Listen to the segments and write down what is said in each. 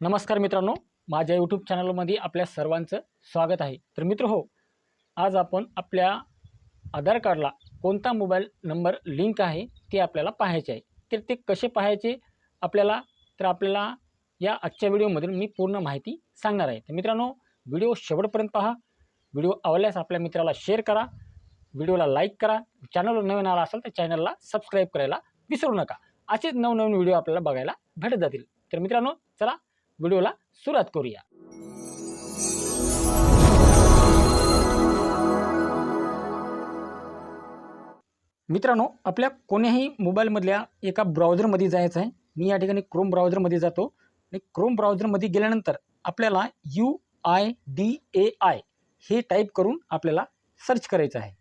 नमस्कार मित्रांनो माझ्या यूट्यूब चॅनलमध्ये आपल्या सर्वांचं स्वागत आहे. तर मित्र हो आज आपण आपल्या आधार कार्डला कोणता मोबाईल नंबर लिंक आहे ते आपल्याला पाहायचे आहे. तर ते कसे पाहायचे आपल्याला? तर आपल्याला या आजच्या व्हिडिओमधून मी पूर्ण माहिती सांगणार आहे. तर मित्रांनो व्हिडिओ शेवटपर्यंत पहा. व्हिडिओ आवडल्यास आपल्या मित्राला शेअर करा. व्हिडिओला लाईक करा. चॅनलवर नवीन आला असेल तर चॅनलला सबस्क्राईब करायला विसरू नका. असेच नवनवीन व्हिडिओ आपल्याला बघायला भेटत जातील. तर मित्रांनो चला व्हिडिओला सुरुवात करूया. मित्रांनो आपल्या कोण्याही मोबाईलमधल्या एका ब्राउझरमध्ये जायचं आहे मी या ठिकाणी क्रोम ब्राउझरमध्ये जातो. आणि क्रोम ब्राउझरमध्ये गेल्यानंतर आपल्याला U I D A I हे टाईप करून आपल्याला सर्च करायचं आहे.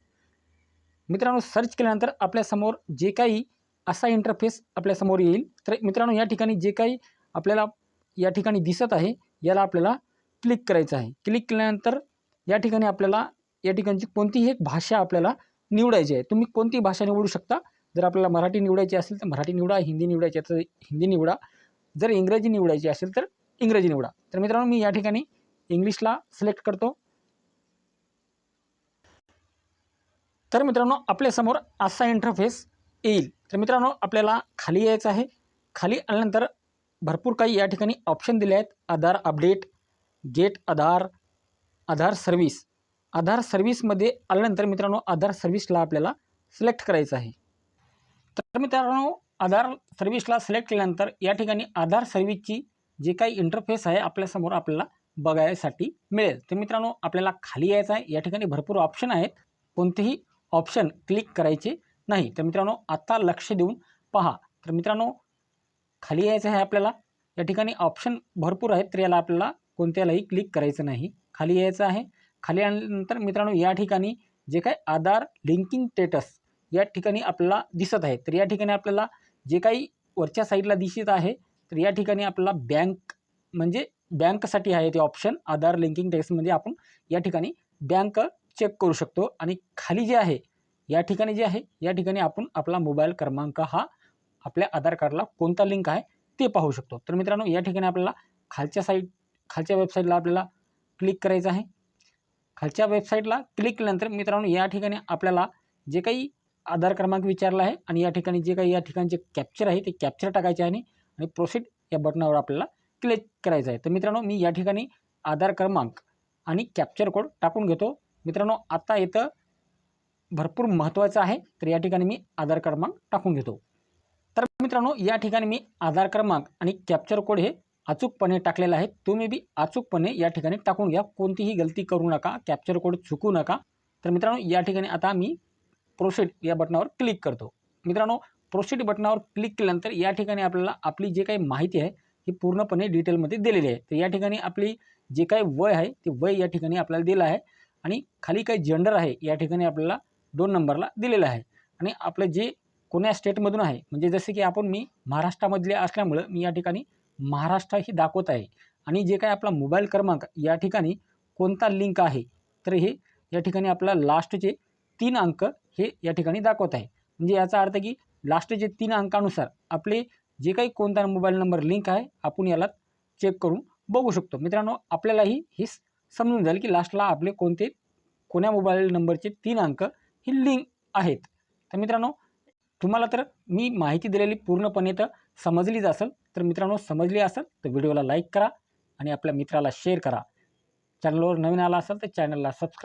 मित्रांनो सर्च केल्यानंतर आपल्यासमोर जे काही असा इंटरफेस आपल्यासमोर येईल. तर मित्रांनो या ठिकाणी जे काही आपल्याला या ठिकाणी दिसत आहे. याला आपल्याला क्लिक करायचं आहे. क्लिक केल्यानंतर या ठिकाणी आपल्याला या ठिकाणची कोणतीही एक भाषा आपल्याला निवडायची आहे. तुम्ही कोणती भाषा निवडू शकता? जर आपल्याला मराठी निवडायची असेल तर मराठी निवडा हिंदी निवडायची तर हिंदी निवडा. जर इंग्रजी निवडायची असेल तर इंग्रजी निवडा. तर मित्रांनो मी या ठिकाणी इंग्लिशला सिलेक्ट करतो. तर मित्रांनो आपल्यासमोर असा इंटरफेस येईल. तर मित्रांनो आपल्याला खाली यायचं आहे. खाली आल्यानंतर भरपूर काही या ठिकाणी ऑप्शन दिले आहेत. Aadhaar update get Aadhaar Aadhaar service Aadhaar सर्व्हिसमध्ये आल्यानंतर मित्रांनो आधार सर्व्हिसला आपल्याला सिलेक्ट करायचं आहे. तर मित्रांनो आधार सर्व्हिसला सिलेक्ट केल्यानंतर या ठिकाणी आधार सर्व्हिसची जे काही इंटरफेस आहे आपल्यासमोर आपल्याला बघायसाठी मिळेल. तर मित्रांनो आपल्याला खाली यायचं आहे. या ठिकाणी भरपूर ऑप्शन आहेत. कोणतेही ऑप्शन क्लिक करायचे नाही. तर मित्रांनो आत्ता लक्ष देऊन पहा. तर मित्रांनो खाली यायचं आहे आपल्याला. या ठिकाणी ऑप्शन भरपूर आहेत तर याला आपल्याला कोणत्यालाही क्लिक करायचं नाही. खाली यायचं आहे. खाली आल्यानंतर मित्रांनो या ठिकाणी जे काय आधार लिंकिंग स्टेटस या ठिकाणी आपल्याला दिसत आहे. तर या ठिकाणी आपल्याला जे काही वरच्या साईडला दिसत आहे तर या ठिकाणी आपल्याला बँक म्हणजे बँकसाठी आहे ते ऑप्शन आधार लिंकिंग टेक्समध्ये म्हणजे आपण या ठिकाणी बँक चेक करू शकतो. आणि खाली जे आहे या ठिकाणी जे आहे या ठिकाणी आपण आपला मोबाईल क्रमांक हा आपल्या आधार कार्डला कोणता लिंक आहे ते पाहू शकतो. तर मित्रांनो या ठिकाणी आपल्याला खालच्या साईड खालच्या वेबसाईटला आपल्याला क्लिक करायचं आहे. खालच्या वेबसाईटला क्लिक केल्यानंतर मित्रांनो या ठिकाणी आपल्याला जे काही आधार क्रमांक विचारला आहे आणि या ठिकाणी जे काही या ठिकाणचे कॅप्चर आहे ते कॅप्चर टाकायचे आहे आणि प्रोसीड या बटनावर आपल्याला क्लिक करायचं आहे. तर मित्रांनो मी या ठिकाणी आधार क्रमांक आणि कॅप्चर कोड टाकून घेतो. मित्रांनो आता इथं भरपूर महत्त्वाचं आहे. तर या ठिकाणी मी आधार क्रमांक टाकून घेतो. तर मित्रांनो या ठिकाणी मी आधार क्रमांक आणि कॅप्चर कोड हे अचूकपणे टाकलेलं आहे. तुम्ही बी अचूकपणे या ठिकाणी टाकून घ्या. कोणतीही गलती करू नका कॅप्चर कोड चुकू नका. तर मित्रांनो या ठिकाणी आता मी प्रोसीड या बटनावर क्लिक करतो. मित्रांनो प्रोसीड बटनावर क्लिक केल्यानंतर या ठिकाणी आपल्याला आपली जे काही माहिती आहे ही पूर्णपणे डिटेलमध्ये दिलेली आहे. तर या ठिकाणी आपली जे काही वय आहे ते वय या ठिकाणी आपल्याला दिलं आहे. आणि खाली काही जेंडर आहे या ठिकाणी आपल्याला दोन नंबरला दिलेलं आहे. आणि आपलं जे कोण्या स्टेटमधून आहे? म्हणजे जसे की आपण मी महाराष्ट्रामधले असल्यामुळं मी या ठिकाणी महाराष्ट्र ही दाखवत आहे. आणि जे काय आपला मोबाईल क्रमांक या ठिकाणी कोणता लिंक आहे तर हे या ठिकाणी आपला लास्टचे तीन अंक हे या ठिकाणी दाखवत आहे. म्हणजे याचा अर्थ की लास्टचे तीन अंकानुसार आपले जे काही कोणता मोबाईल नंबर लिंक आहे आपण याला चेक करून बघू शकतो. मित्रांनो आपल्यालाही हे समजून जाईल की लास्टला आपले कोणते कोण्या मोबाईल नंबरचे तीन अंक ही लिंक आहेत. तर मित्रांनो तुम्हाला तर मी माहिती दिलेली पूर्णपणे तर समजलीच असेल. तर मित्रांनो समजली असेल तर व्हिडिओला लाईक करा आणि आपल्या मित्राला शेअर करा. चॅनलवर नवीन आला असेल तर चॅनलला सबस्क्राईब